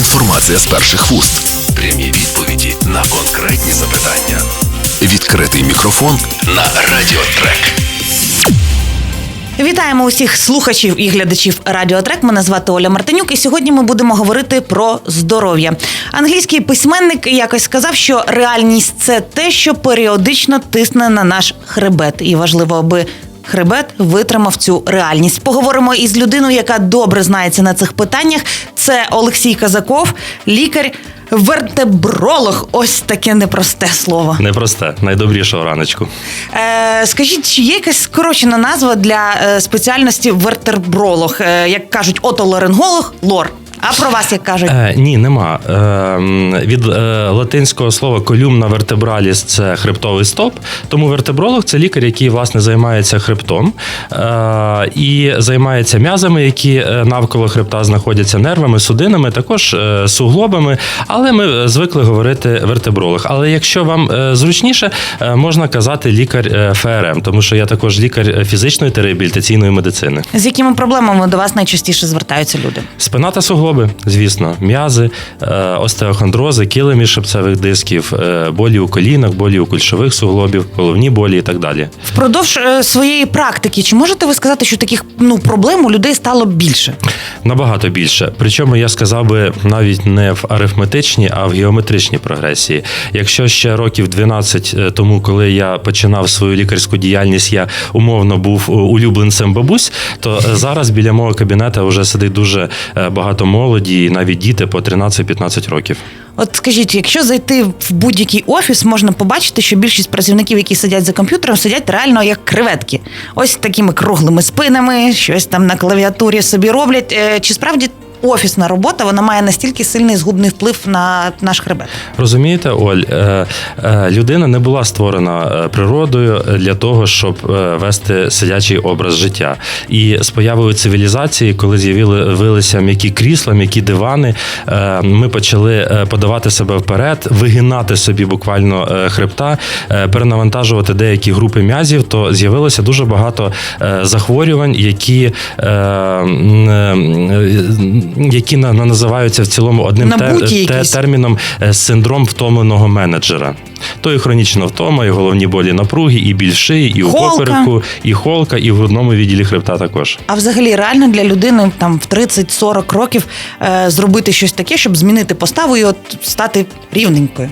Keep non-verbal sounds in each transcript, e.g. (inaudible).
інформація з перших вуст, прямі відповіді на конкретні запитання. Відкритий мікрофон на Радіотрек. Вітаємо усіх слухачів і глядачів Радіотрек. Мене звати Оля Мартинюк, і сьогодні ми будемо говорити про здоров'я. Англійський письменник якось сказав, що реальність це те, що періодично тисне на наш хребет, і важливо, аби. Хребет витримав цю реальність. Поговоримо із людиною, яка добре знається на цих питаннях. Це Олексій Казаков, лікар, вертебролог. Ось таке непросте слово. Непросте, найдобрішого раночку. Е, скажіть, чи є якась скорочена назва для е, спеціальності вертебролог? Е, як кажуть, отоларинголог, лор. А про вас як кажуть? Е, ні, нема. Е, від е, латинського слова колюмна вертебраліс це хребтовий стоп. Тому вертебролог це лікар, який власне займається хребтом е, і займається м'язами, які е, навколо хребта знаходяться нервами, судинами, також е, суглобами. Але ми звикли говорити вертебролог. Але якщо вам е, зручніше, е, можна казати лікар е, ФРМ, тому що я також лікар фізичної та реабілітаційної медицини. З якими проблемами до вас найчастіше звертаються люди? Спина та суглоби, звісно, м'язи, е, остеохондрози, кили міжшипцевих дисків, е, болі у колінах, болі у кульшових суглобів, головні болі і так далі. Впродовж е, своєї практики, чи можете ви сказати, що таких ну проблем у людей стало більше? Набагато більше. Причому я сказав би навіть не в арифметичній, а в геометричній прогресії. Якщо ще років 12 тому, коли я починав свою лікарську діяльність, я умовно був улюбленцем бабусь, то зараз біля мого кабінета вже сидить дуже багато молоді, і навіть діти по 13-15 років. От скажіть, якщо зайти в будь-який офіс, можна побачити, що більшість працівників, які сидять за комп'ютером, сидять реально як креветки. Ось такими круглими спинами, щось там на клавіатурі собі роблять. Е, Чи справді офісна робота вона має настільки сильний згубний вплив на наш хребет? Розумієте, Оль, е, е, людина не була створена е, природою для того, щоб вести сидячий образ життя. І з появою цивілізації, коли з'явилися м'які крісла, м'які дивани, ми почали подавати себе вперед, вигинати собі буквально хребта, перенавантажувати деякі групи м'язів, то з'явилося дуже багато захворювань, які, які на- на- називаються в цілому одним те- те- терміном е, синдром втомленого менеджера. То і хронічна втома, і головні болі напруги, і біль шиї, і у Холка. попереку, і холка, і в грудному відділі хребта також. А взагалі реально для людини там в 30-40 років е, зробити щось таке, щоб змінити поставу і от стати рівненькою.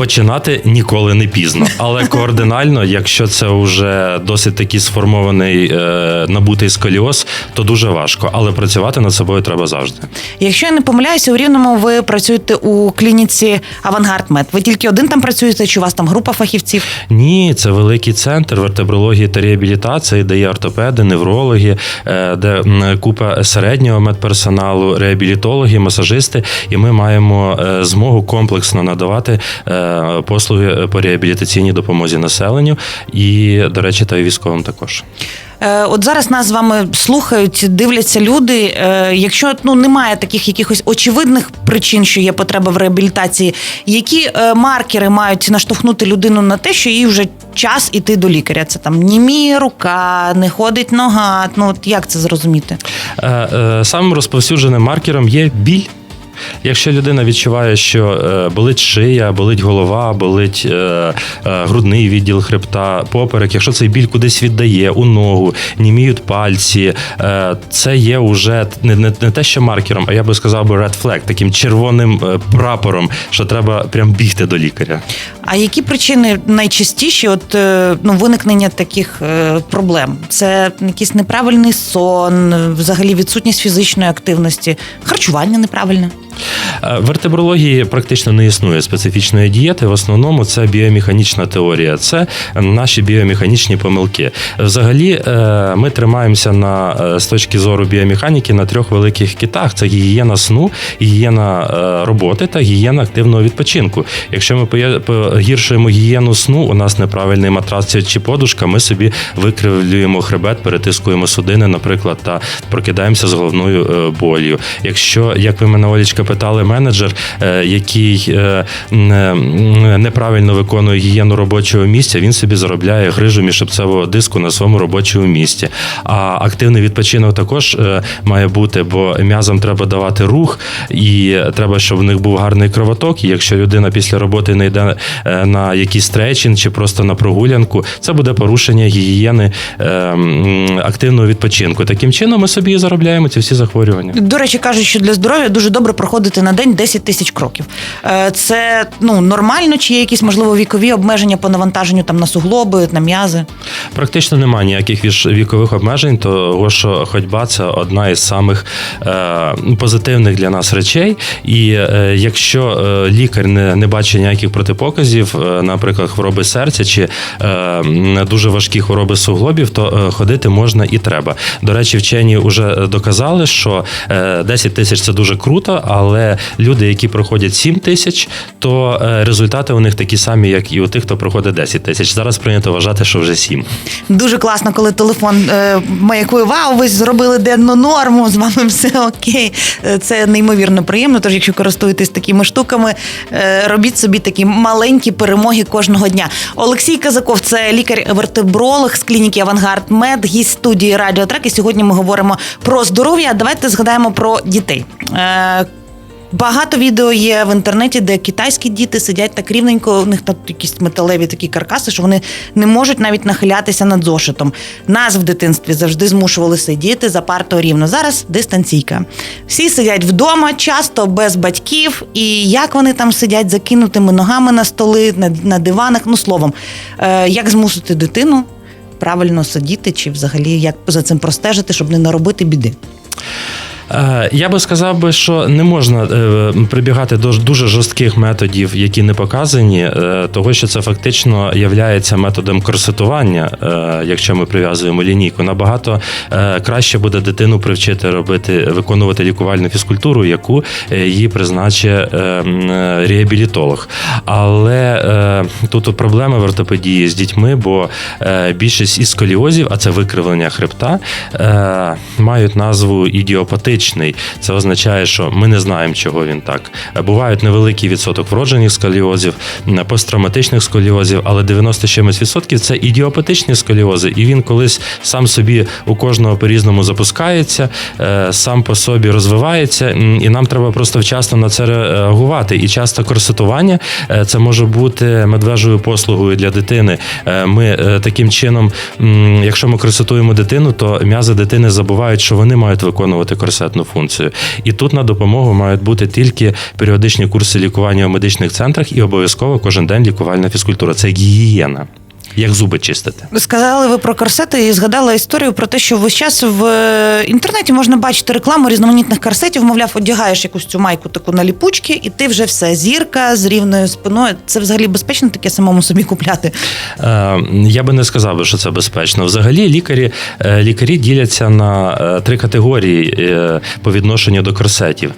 Починати ніколи не пізно, але координально, якщо це вже досить такий сформований е, набутий сколіоз, то дуже важко. Але працювати над собою треба завжди. Якщо я не помиляюся, у Рівному ви працюєте у клініці Авангард Мед. Ви тільки один там працюєте, чи у вас там група фахівців? Ні, це великий центр вертебрології та реабілітації, де є ортопеди, неврологи, е, де купа середнього медперсоналу, реабілітологи, масажисти, і ми маємо е, змогу комплексно надавати послуги по реабілітаційній допомозі населенню і, до речі, та й військовим також. Е, От зараз нас з вами слухають, дивляться люди. Е, Якщо ну немає таких якихось очевидних причин, що є потреба в реабілітації, які е, маркери мають наштовхнути людину на те, що їй вже час іти до лікаря? Це там німіє рука, не ходить нога. Ну от як це зрозуміти? Е, е, Самим розповсюдженим маркером є біль. Якщо людина відчуває, що е, болить шия, болить голова, болить е, е, грудний відділ хребта, поперек, якщо цей біль кудись віддає у ногу, німіють пальці, це є уже не, не, не те, що маркером, а я би сказав би red flag, таким червоним прапором, що треба прям бігти до лікаря. А які причини найчастіші от ну виникнення таких проблем? Це якийсь неправильний сон, взагалі відсутність фізичної активності, харчування неправильне. Е, вертебрології практично не існує специфічної дієти. В основному це біомеханічна теорія, це наші біомеханічні помилки. Взагалі, е, ми тримаємося на е, з точки зору біомеханіки на трьох великих китах: це гігієна сну, гігієна роботи та гігієна активного відпочинку. Якщо ми погіршуємо гігієну сну, у нас неправильний матрац чи подушка, ми собі викривлюємо хребет, перетискуємо судини, наприклад, та прокидаємося з головною болью. Якщо, як ви мене Олічка питали, менеджер, е, який е, е, неправильно виконує гігієну робочого місця, він собі заробляє грижу міжшипцевого диску на своєму робочому місці. А активний відпочинок також має бути, бо м'язам треба давати рух, і треба, щоб в них був гарний кровоток. І якщо людина після роботи не йде на якийсь стретчинг чи просто на прогулянку, це буде порушення гігієни активного відпочинку. Таким чином ми собі і заробляємо ці всі захворювання. До речі, кажуть, що для здоров'я дуже добре проходити на день 10 тисяч кроків. Е, Це ну нормально, чи є якісь можливо вікові обмеження по навантаженню там на суглоби, на м'язи? Практично немає ніяких вікових обмежень, того що ходьба це одна із самих е, позитивних для нас речей. І е, якщо лікар не, не бачить ніяких протипоказів, наприклад, хвороби серця чи дуже важкі хвороби суглобів, то ходити можна і треба. До речі, вчені вже доказали, що е, 10 тисяч це дуже круто, але люди, які проходять 7 тисяч, то е, результати у них такі самі, як і у тих, хто проходить 10 тисяч. Зараз прийнято вважати, що вже 7. Дуже класно, коли телефон е, маякує вау, ви зробили денну норму, з вами все окей. Е, Це неймовірно приємно. Тож, якщо користуєтесь такими штуками, робіть собі такі маленькі перемоги кожного дня. Олексій Казаков, це лікар-вертебролог з клініки Авангард Мед, гість студії Радіо Трек. І сьогодні ми говоримо про здоров'я. Давайте згадаємо про дітей. Багато відео є в інтернеті, де китайські діти сидять так рівненько, у них там якісь металеві такі каркаси, що вони не можуть навіть нахилятися над зошитом. Нас в дитинстві завжди змушували сидіти за партою рівно. Зараз дистанційка. Всі сидять вдома, часто без батьків. І як вони там сидять закинутими ногами на столи, на, на диванах. Ну словом, е, як змусити дитину правильно сидіти, чи взагалі як за цим простежити, щоб не наробити біди. Е, Я би сказав би, що не можна е, прибігати до дуже жорстких методів, які не показані, е, того що це фактично являється методом корсетування, якщо ми прив'язуємо лінійку. Набагато краще буде дитину привчити робити, виконувати лікувальну фізкультуру, яку їй призначить реабілітолог. Але тут проблеми в ортопедії з дітьми, бо більшість із сколіозів, а це викривлення хребта, мають назву ідіопатичний. Це означає, що ми не знаємо, чого він так. Бувають невеликий відсоток вроджених сколіозів, посттравматичних сколіозів, але 90 з чимось відсотків це ідіопатичні сколіози, і він колись сам собі у кожного по-різному запускається, е, сам по собі розвивається, і нам треба просто вчасно на це реагувати. І часто корсетування е, це може бути медвежою послугою для дитини. Е, Ми таким чином, якщо ми корсетуємо дитину, то м'язи дитини забувають, що вони мають виконувати корсетну функцію. І тут на допомогу мають бути тільки періодичні курси лікування у медичних центрах і обов'язково кожен день лікувальна фізкультура. Це гігієна. Як зуби чистити. Сказали ви про корсети і згадала історію про те, що весь час в е, інтернеті можна бачити рекламу різноманітних корсетів. Мовляв, одягаєш якусь цю майку таку на ліпучки, і ти вже все зірка з рівною спиною. Це взагалі безпечно таке самому собі купляти. Е, Я би не сказав, що це безпечно. Взагалі, лікарі, е, лікарі діляться на е, три категорії по відношенню до корсетів.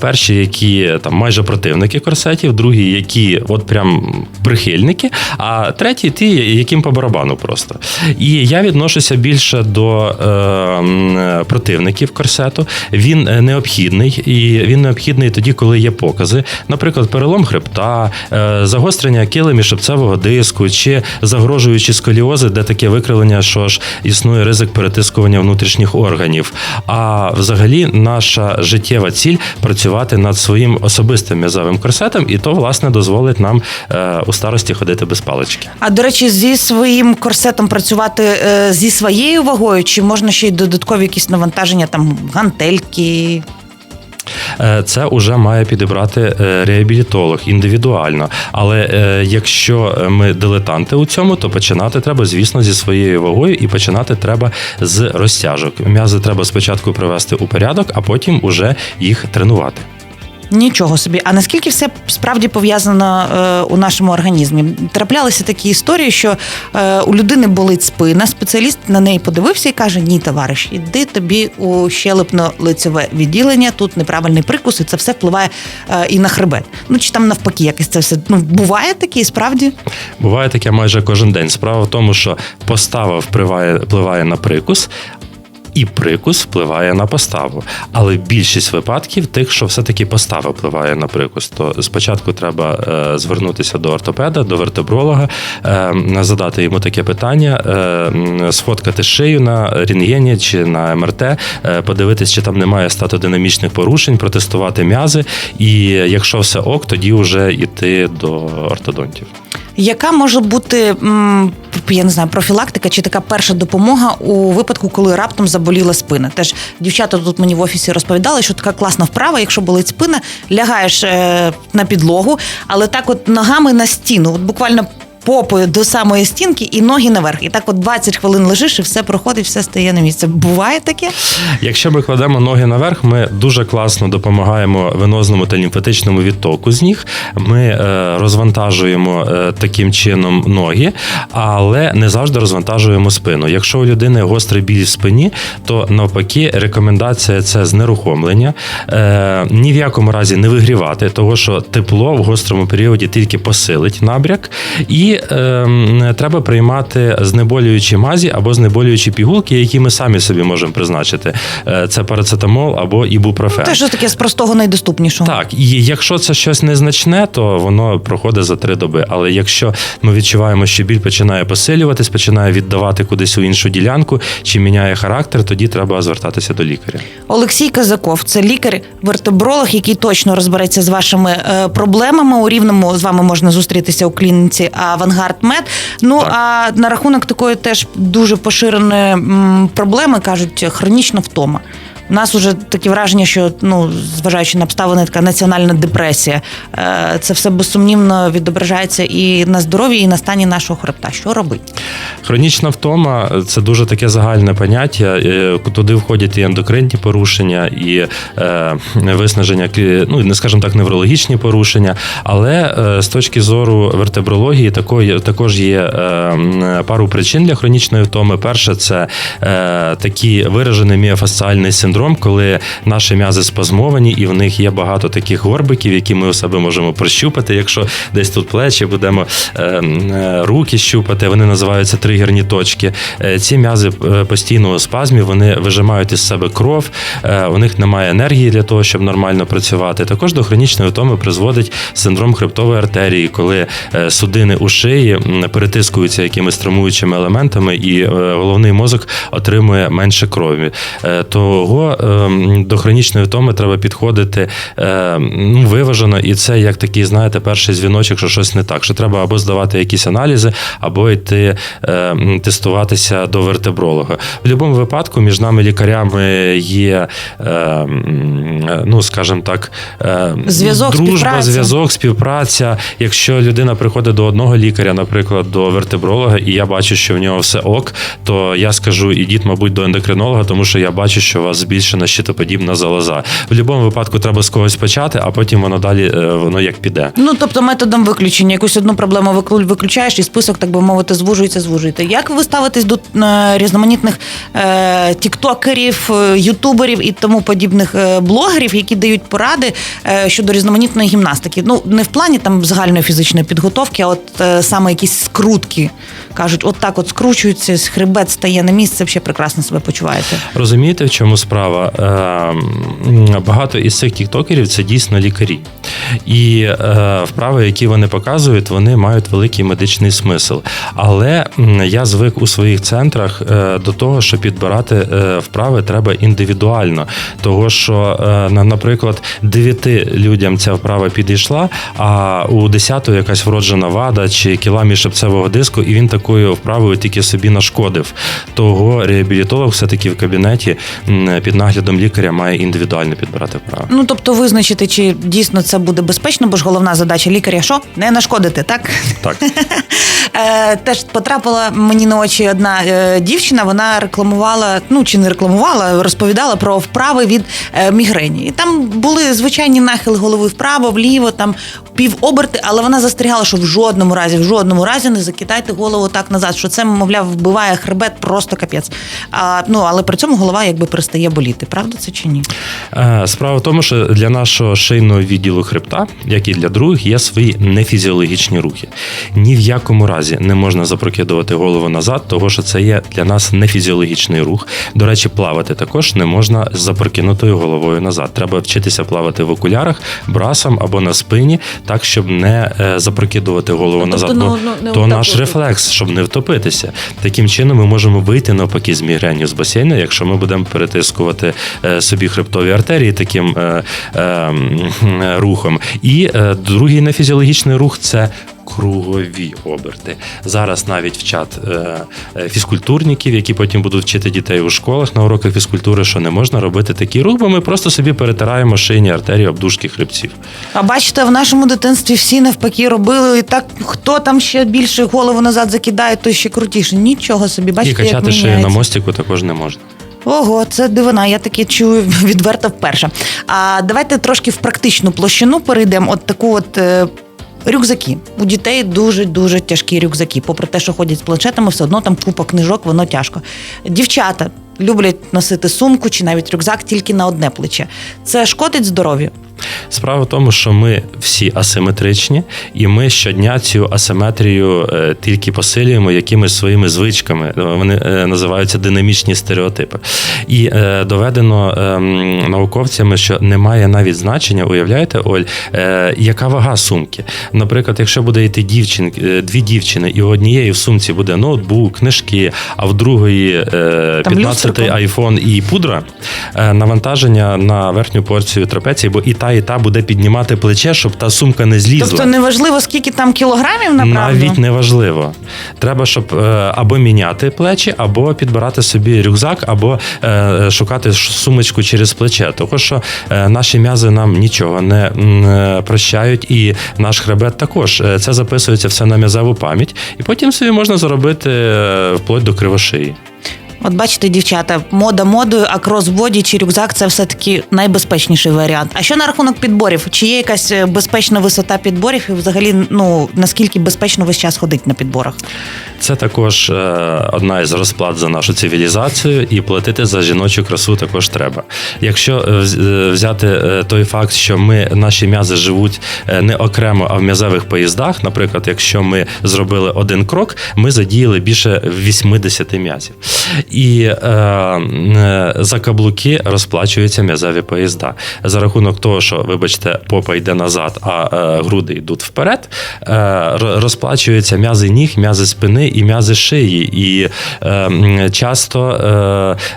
Перші, які там майже противники корсетів, другі, які от прям прихильники, а треті ті, яким по барабану просто. І я відношуся більше до е, противників корсету. Він е, необхідний, і він необхідний тоді, коли є покази, наприклад, перелом хребта, е, загострення килимі шипцевого диску чи загрожуючі сколіози, де таке викривлення, що ж існує ризик перетискування внутрішніх органів. А взагалі наша життєва ціль працювати над своїм особистим м'язовим корсетом, і то власне дозволить нам е, у старості ходити без палички. А до речі, зі своїм корсетом працювати е, зі своєю вагою, чи можна ще й додаткові якісь навантаження, там гантельки. Е, Це вже має підібрати е, реабілітолог індивідуально. Але якщо ми дилетанти у цьому, то починати треба, звісно, зі своєю вагою, і починати треба з розтяжок. М'язи треба спочатку привести у порядок, а потім уже їх тренувати. Нічого собі. А наскільки все справді пов'язано е, у нашому організмі? Траплялися такі історії, що е, у людини болить спина, спеціаліст на неї подивився і каже: Ні, товариш, іди тобі у щелепно-лицеве відділення, тут неправильний прикус, і це все впливає е, і на хребет. Ну чи там навпаки, якось це все ну буває таке, справді. Буває таке майже кожен день. Справа в тому, що постава впливає, впливає на прикус. І прикус впливає на поставу. Але більшість випадків тих, що все-таки постава впливає на прикус, то спочатку треба е, звернутися до ортопеда, до вертебролога, е, задати йому таке питання, е, сфоткати шию на рентгені чи на МРТ, подивитись, чи там немає статодинамічних порушень, протестувати м'язи. І якщо все ок, тоді вже йти до ортодонтів. Яка може бути я не знаю, профілактика чи така перша допомога у випадку, коли раптом заболіла спина? Теж дівчата тут мені в офісі розповідали, що така класна вправа, якщо болить спина, лягаєш е, на підлогу, але так, от ногами на стіну, от буквально. Попою до самої стінки і ноги наверх. І так от 20 хвилин лежиш, і все проходить, все стає на місце. Буває таке? Якщо ми кладемо ноги наверх, ми дуже класно допомагаємо венозному та лімфатичному відтоку з ніг. Ми е, розвантажуємо е, таким чином ноги, але не завжди розвантажуємо спину. Якщо у людини гострий біль в спині, то навпаки рекомендація це знерухомлення. Е, ні в якому разі не вигрівати, того що тепло в гострому періоді тільки посилить набряк, і е, треба приймати знеболюючі мазі або знеболюючі пігулки, які ми самі собі можемо призначити. Е, Це парацетамол або ібупрофен. Те, що таке з простого найдоступнішого. Так, і якщо це щось незначне, то воно проходить за три доби. Але якщо ми відчуваємо, що біль починає посилюватись, починає віддавати кудись у іншу ділянку чи міняє характер, тоді треба звертатися до лікаря. Олексій Казаков, це лікар-вертебролог, який точно розбереться з вашими е, проблемами. У рівному з вами можна зустрітися у клініці Авангард Мед. Ну Так. а на рахунок такої теж дуже поширеної проблеми кажуть хронічна втома. У нас вже таке враження, що ну зважаючи на обставини, така національна депресія. Е, Це все безсумнівно відображається і на здоров'ї, і на стані нашого хребта. Що робити? Хронічна втома це дуже таке загальне поняття. Е, Туди входять і ендокринні порушення, і е, виснаження, ну не скажімо так, неврологічні порушення. Але з точки зору вертебрології, такої також є пару причин для хронічної втоми. Перше, це такий виражений міофасціальний синдром, коли наші м'язи спазмовані, і в них є багато таких горбиків, які ми у себе можемо прощупати. Якщо десь тут плечі будемо е, е, руки щупати, вони називаються тригерні точки. Е, Ці м'язи е, постійно спазмі, вони вижимають із себе кров, у них немає енергії для того, щоб нормально працювати. Також до хронічної втоми призводить синдром хребтової артерії, коли судини у шиї перетискуються якимись травмуючими елементами, і головний мозок отримує менше крові. Того ем, до хронічної втоми треба підходити е, ну, виважено, і це як такий, знаєте, перший дзвіночок, що щось не так. Що треба або здавати якісь аналізи, або йти е, тестуватися до вертебролога. В будь-якому випадку між нами лікарями є, ну скажімо так, Зв'язок, дружба, співпраця. зв'язок, співпраця. Якщо людина приходить до одного лікаря, наприклад, до вертебролога, і я бачу, що в нього все ок, то я скажу, ідіть, мабуть, до ендокринолога, тому що я бачу, що у вас збільшена щитоподібна залоза. В будь-якому випадку треба з когось почати, а потім воно далі е, воно як піде. Ну тобто методом виключення якусь одну проблему виклю- виключаєш, і список, так би мовити, звужується, звужується. Як ви ставитесь до е, різноманітних е, тіктокерів, е, ютуберів і тому подібних е, блогерів, які дають поради е, щодо різноманітної гімнастики? Ну не в плані там загальної фізичної підготовки, а от е, саме якісь скрутки кажуть, от так от скручується, хребет стає на місце, взагалі прекрасно себе почуваєте. Розумієте, в чому справа? Е, Багато із цих тіктокерів це дійсно лікарі. І е, вправи, які вони показують, вони мають великий медичний смисл. Але я звик у своїх центрах е, до того, що підбирати е, вправи треба індивідуально. Того, що, наприклад, дев'яти людям ця вправа підійшла, а у десятого якась вроджена вада чи кіла міжшипцевого диску, і він такою вправою тільки собі нашкодив. Того реабілітолог все-таки в кабінеті м, під наглядом лікаря має індивідуально підбирати вправи. Ну тобто визначити, чи дійсно це буде безпечно, бо ж головна задача лікаря, що не нашкодити, так? Так. (laughs) Е, Теж потрапила мені на очі одна е, дівчина. Вона рекламувала, ну чи не рекламувала, розповідала про вправи від е, мігрені. І там були звичайні нахили голови вправо, вліво, там півоберти, але вона застерігала, що в жодному разі, в жодному разі не закидайте голову так назад, що це, мовляв, вбиває хребет просто капець. А, ну але при цьому голова якби перестає боліти. Боліти. Правда це чи ні? Е, Справа в тому, що для нашого шийного відділу хребта, як і для других, є свої нефізіологічні рухи. Ні в якому разі не можна запрокидувати голову назад, того що це є для нас нефізіологічний рух. До речі, плавати також не можна з запрокинутою головою назад. Треба вчитися плавати в окулярах, брасом або на спині, так щоб не е, запрокидувати голову Ну, назад. тобто, бо ну, ну, не то наш рефлекс, щоб не втопитися. Таким чином ми можемо вийти навпаки з мігренью з басейну, якщо ми будемо перетискувати е, собі хребтові артерії таким е, е, рухом. І другий нефізіологічний рух це. Кругові оберти. Зараз навіть вчать фізкультурників, які потім будуть вчити дітей у школах на уроках фізкультури, що не можна робити такий рух, бо ми просто собі перетираємо шийні артерії обдушки хребців. А бачите, в нашому дитинстві всі навпаки робили і так, хто там ще більше голову назад закидає, той ще крутіше. Нічого собі, бачите, І качати як шию на мостику також не можна. Ого, це дивина, я таке чую (laughs) відверто вперше. А давайте трошки в практичну площину перейдемо. От таку от. е, Рюкзаки у дітей дуже дуже тяжкі рюкзаки. Попри те, що ходять з планшетами, все одно там купа книжок, воно тяжко. Дівчата люблять носити сумку чи навіть рюкзак тільки на одне плече. Це шкодить здоров'ю. Справа в тому, що ми всі асиметричні, і ми щодня цю асиметрію е, тільки посилюємо якимись своїми звичками. Вони е, називаються динамічні стереотипи. І е, доведено ем, науковцями, що немає навіть значення, уявляєте, Оль, яка вага сумки. Наприклад, якщо буде йти дівчин, дві дівчини, і у однієї в сумці буде ноутбук, книжки, а в другої е, 15-й люстерко. айфон і пудра, навантаження на верхню порцію трапеції, бо і та, і та буде піднімати плече, щоб та сумка не злізла. Тобто неважливо, скільки там кілограмів направду. Навіть не важливо. Треба, щоб е, або міняти плечі, або підбирати собі рюкзак, або е, шукати сумочку через плече. Тому що е, наші м'язи нам нічого не прощають, і наш хребет також. Це записується все на м'язеву пам'ять, і потім собі можна заробити вплоть до кривошиї. От бачите, дівчата, мода модою, а кросбоді чи рюкзак це все-таки найбезпечніший варіант. А що на рахунок підборів? Чи є якась е, безпечна висота підборів і взагалі ну наскільки безпечно весь час ходить на підборах? Це також е, одна із розплат за нашу цивілізацію, і платити за жіночу красу також треба. Якщо е, взяти той факт, що ми наші м'язи живуть не окремо, а в м'язевих поїздах, наприклад, якщо ми зробили один крок, ми задіяли більше 80 м'язів. І е, е, за каблуки розплачуються м'язеві поїзда. За рахунок того, що, вибачте, попа йде назад, а е, груди йдуть вперед, е, розплачуються м'язи ніг, м'язи спини і м'язи шиї. І е, часто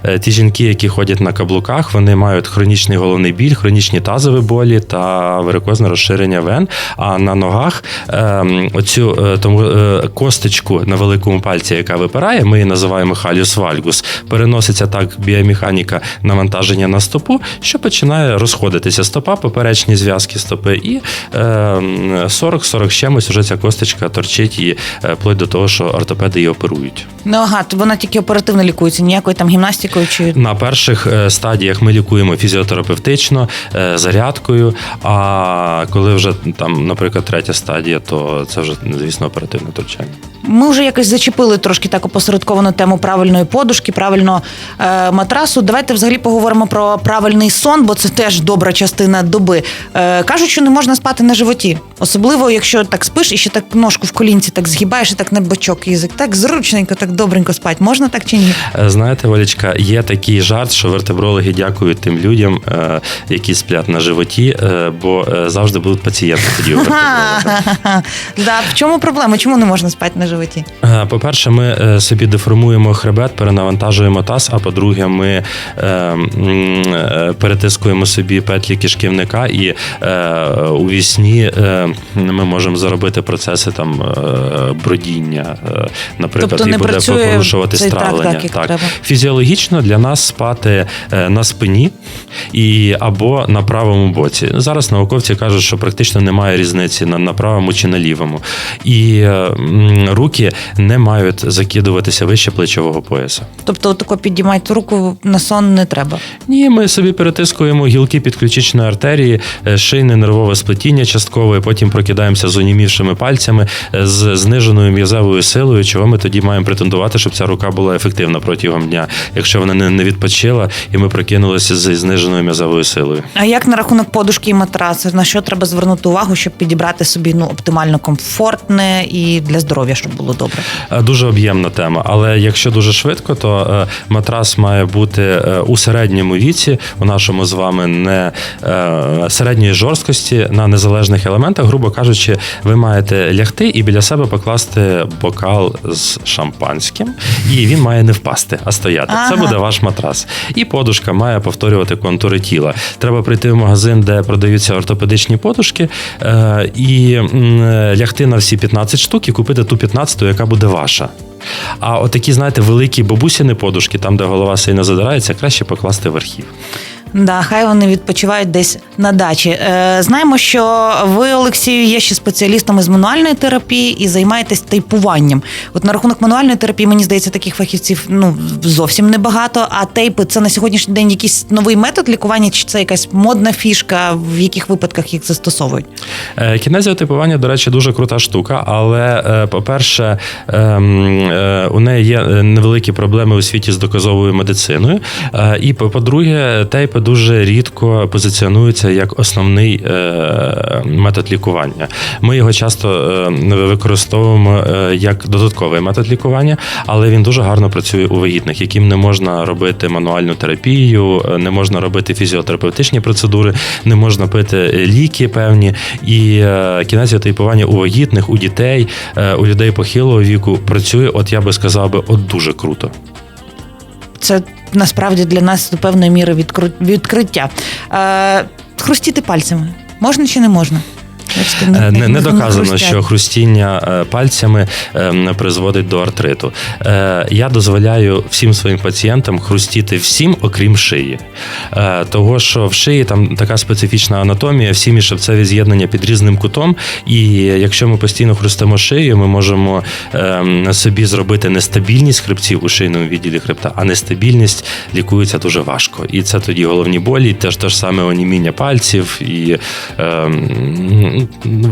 е, ті жінки, які ходять на каблуках, вони мають хронічний головний біль, хронічні тазові болі та варикозне розширення вен. А на ногах е, оцю е, тому е, косточку на великому пальці, яка випирає, ми її називаємо халюс вальгус, переноситься так біомеханіка навантаження на стопу, що починає розходитися стопа, поперечні зв'язки стопи, і е, м, 40-40 чимось вже ця косточка торчить і е, вплоть до того, що ортопеди її оперують. Ну ага, то вона тільки оперативно лікується, ніякою там гімнастикою чи На перших е, стадіях ми лікуємо фізіотерапевтично, е, зарядкою. А коли вже там, наприклад, третя стадія, то це вже звісно оперативне втручання. Ми вже якось зачепили трошки так опосередковано тему правильної подушки, правильного е, матрасу. Давайте взагалі поговоримо про правильний сон, бо це теж добра частина доби. Е, кажуть, що не можна спати на животі, особливо якщо так спиш і ще так ножку в колінці так згибаєш і так на бочок язик. Так зручненько, так добренько спати. Можна так чи ні? Е, Знаєте, Валічка, є такий жарт, що вертебрологи дякують тим людям, е, які сплять на животі, е, бо е, завжди будуть пацієнти тоді у (laughs) вертебролога. (laughs) Да, в чому проблема? Чому не можна спати на животі? Е, По-перше, ми е, собі деформуємо хребет, перенавантажуємо таз. А по-друге, ми е, перетискуємо собі петлі кишківника, і у вісні ми можемо заробити процеси там бродіння, наприклад, Тобто і буде порушувати цей тракт стравлення. так, треба. Фізіологічно для нас спати на спині і або на правому боці. Зараз науковці кажуть, що практично немає різниці на, на правому чи на лівому. І м, рухи руки не мають закидуватися вище плечового пояса. Тобто, отако підіймати руку на сон не треба. Ні, ми собі перетискуємо гілки підключичної артерії, е, шийне нервове сплетіння часткове, потім прокидаємося з онімівшими пальцями, е, з зниженою м'язовою силою, чого ми тоді маємо претендувати, щоб ця рука була ефективна протягом дня, якщо вона не, не відпочила, і ми прокинулися з зниженою м'язовою силою. А як на рахунок подушки і матраци? На що треба звернути увагу, щоб підібрати собі ну оптимально комфортне і для здоров'я, щоб було добре? Е, Дуже об'ємна тема, але якщо дуже швидко, то е, матрас має бути е, у середньому віці, у нашому з вами не середньої жорсткості на незалежних елементах. Грубо кажучи, ви маєте лягти і біля себе покласти бокал з шампанським, і він має не впасти, а стояти. Це буде ваш матрас. І подушка має повторювати контури тіла. Треба прийти в магазин, де продаються ортопедичні подушки, і лягти на всі 15 штук і купити ту 15, яка буде ваша. А отакі, знаєте, великі бабусіни подушки, там, де голова сильно задирається, краще покласти в архів. Да, хай вони відпочивають десь на дачі. Е, знаємо, що ви, Олексію, є ще спеціалістом із мануальної терапії і займаєтесь тейпуванням. От на рахунок мануальної терапії, мені здається, таких фахівців ну зовсім небагато. А тейпи це на сьогоднішній день якийсь новий метод лікування, чи це якась модна фішка, в яких випадках їх застосовують? Е, Кінезіотипування, до речі, дуже крута штука, але, е, по-перше, ем, е, у неї є е, невеликі проблеми у світі з доказовою медициною. Е, І по- по-друге, тейпи дуже рідко позиціонуються як основний е, метод лікування. Ми його часто е, використовуємо е, як додатковий метод лікування, але він дуже гарно працює у вагітних, яким не можна робити мануальну терапію, не можна робити фізіотерапевтичні процедури, не можна пити ліки певні. І кінезіотейпування у вагітних, у дітей, у людей похилого віку працює, от я би сказав би, от дуже круто. Це насправді для нас до певної міри відкриття. Е, хрустіти пальцями можна чи не можна? Е, Не, не доказано, хрустять. що хрустіння е, пальцями е, призводить до артриту. Я дозволяю всім своїм пацієнтам хрустіти всім, окрім шиї. Того, що в шиї там така специфічна анатомія, всі міжшипцеві з'єднання під різним кутом. І якщо ми постійно хрустимо шию, ми можемо собі зробити нестабільність хребців у шийному відділі хребта, а нестабільність лікується дуже важко. І це тоді головні болі, теж те ж саме оніміння пальців і е, ну,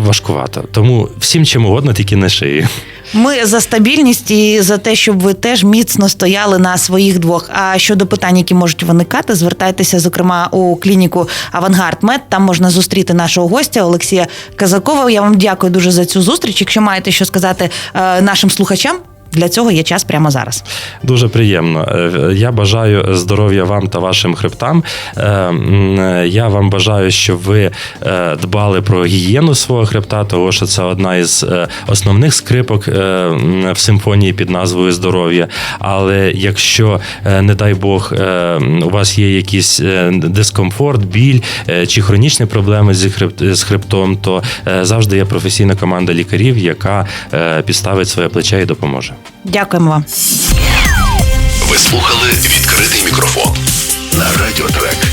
важкувато. Тому всім чим угодно, тільки не шиї. Ми за стабільність і за те, щоб ви теж міцно стояли на своїх двох. А щодо питань, які можуть виникати, звертайтеся, зокрема, у клініку Авангард Мед. Там можна зустріти нашого гостя Олексія Казакова. Я вам дякую дуже за цю зустріч. Якщо маєте що сказати е, нашим слухачам, для цього є час прямо зараз. Дуже приємно. Е, Я бажаю здоров'я вам та вашим хребтам. Е, Я вам бажаю, щоб ви е, дбали про гігієну свого хребта, тому що це одна із основних скрипок в симфонії під назвою здоров'я. Але якщо, не дай Бог, у вас є якийсь дискомфорт, біль чи хронічні проблеми з хребтом, то завжди є професійна команда лікарів, яка підставить своє плече і допоможе. Дякуємо вам. Ви слухали відкритий мікрофон на радіотрек.